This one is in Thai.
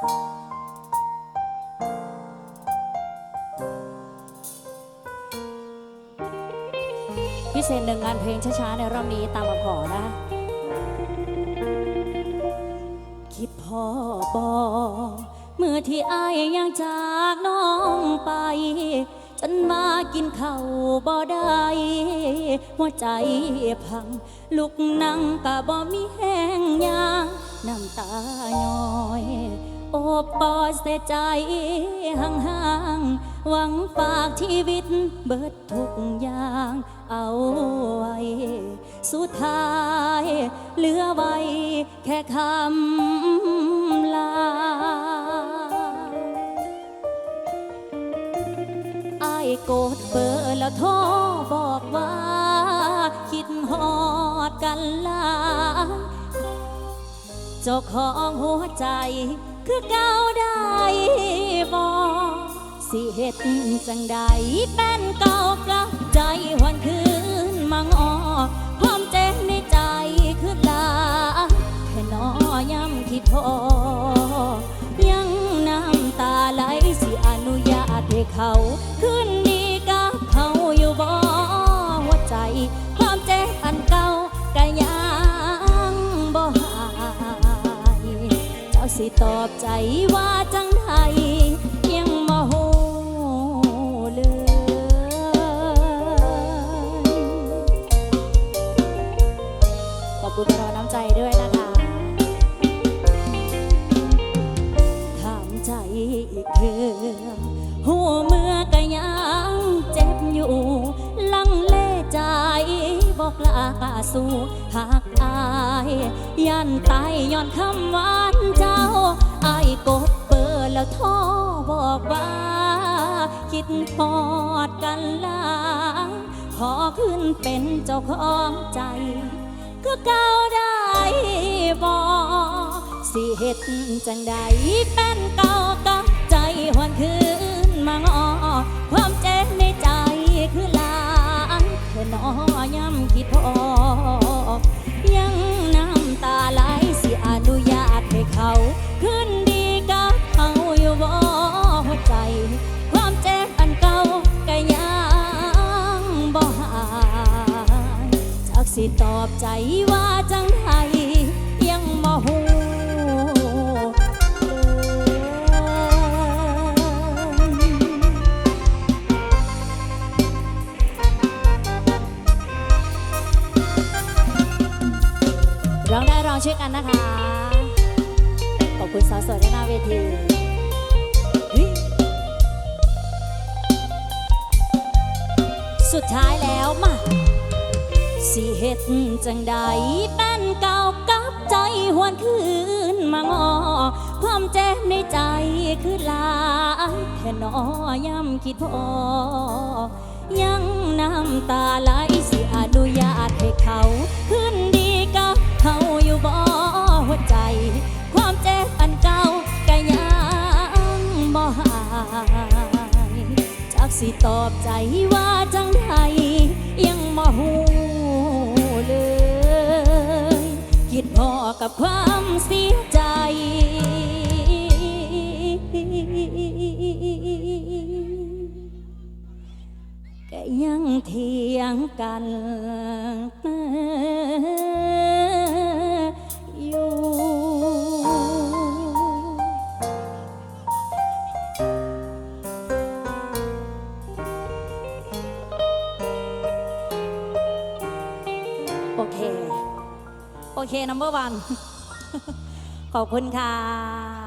พิเศษหนึ่งงานเพลงช้าๆ ในรอบนี้ตามมาขอนะ คิดพ่อบอเมื่อที่อายยังจากน้องไปจนมากินข้าวบ่ได้หัวใจพัง ลุกนั่งกะบ่มีแห้งยางน้ำตาย้อย บกอดเสียใจห่างๆ หวังฝากชีวิตเบิดทุกอย่างเอาไว้ สุดท้ายเหลือไว้แค่คำลาไอายโกดเบอร์แล้วโทรบอกว่า คิดฮอดกันลาเจ้าของหัวใจ คือเก้าวได้บอสิเฮ็ดจังใดเป็นเก่ากลับใจหวนคืนมังออความเจ็บในใจคือลาแค่นอย่ำคิดพอยังน้ำตาไหลสิอนุญาตให้เขาคือ สิตอบใจว่าจังไดยังบ่ฮู้เลยขอบคุณกำลังน้ำใจด้วยนะคะถามใจอีกเถื่อหัวเมื่อก็ยังเจ็บอยู่ ลังเลใจบอกลาสู่หากอายยันตายย้อนคำหวานเจ้ แล้วโทรบอกว่า คิดพอดกันลาขอขึ้นเป็นเจ้าของใจ ก็เก้าได้บอกสิเฮ็ดจังใดเป็นเก่ากับใจหวนคืนมางอความเจ็บในใจคือลานเธอน้อย่ำคิดพอยังน้ำตาไหล สิตอบใจว่าจังไทยยังบ่ฮู้ร้องได้ร้องช่วยกันนะคะ ขอบคุณสาวสวยด้านหน้าเวทีสุดท้ายแล้วมา สิเฮ็ดจังใดเป็นเก่ากับใจหวนคืนมางอความเจ็บในใจคือหลายแค่นอย่ำคิดพอ ยังน้ำตาไหลสิอนุญาตให้เขาคืนดีกับเขาอยู่บ่หัวใจ ความเจ็บอันเก่าก็ยังบ่หายจากสิตอบใจว่า กับความเสียใจ ก็ยังเถียงกันอยู่โอเค โอเคนัมเบอร์วันขอบคุณค่ะ